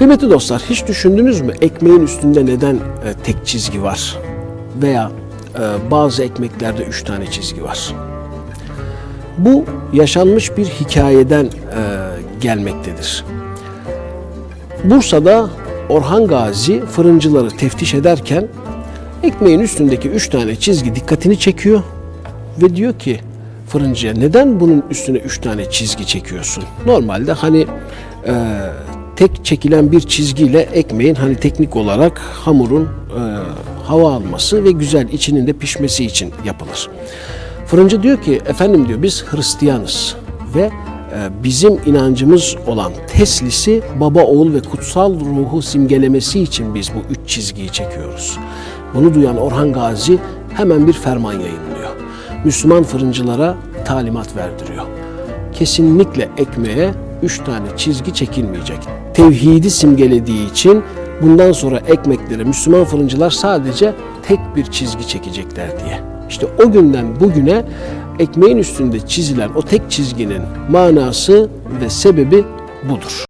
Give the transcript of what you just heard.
Kıymetli dostlar hiç düşündünüz mü ekmeğin üstünde neden e, tek çizgi var? Veya e, bazı ekmeklerde üç tane çizgi var. Bu yaşanmış bir hikayeden e, gelmektedir. Bursa'da Orhan Gazi fırıncıları teftiş ederken ekmeğin üstündeki üç tane çizgi dikkatini çekiyor ve diyor ki fırıncıya neden bunun üstüne üç tane çizgi çekiyorsun? Normalde hani e, tek çekilen bir çizgiyle ekmeğin hani teknik olarak hamurun e, hava alması ve güzel içinin de pişmesi için yapılır. Fırıncı diyor ki efendim diyor biz Hristiyanız ve e, bizim inancımız olan Teslis'i baba oğul ve kutsal ruhu simgelemesi için biz bu üç çizgiyi çekiyoruz. Bunu duyan Orhan Gazi hemen bir ferman yayınlıyor. Müslüman fırıncılara talimat verdiriyor. Kesinlikle ekmeğe üç tane çizgi çekilmeyecek. Tevhidi simgelediği için bundan sonra ekmeklere Müslüman fırıncılar sadece tek bir çizgi çekecekler diye. İşte o günden bugüne ekmeğin üstünde çizilen o tek çizginin manası ve sebebi budur.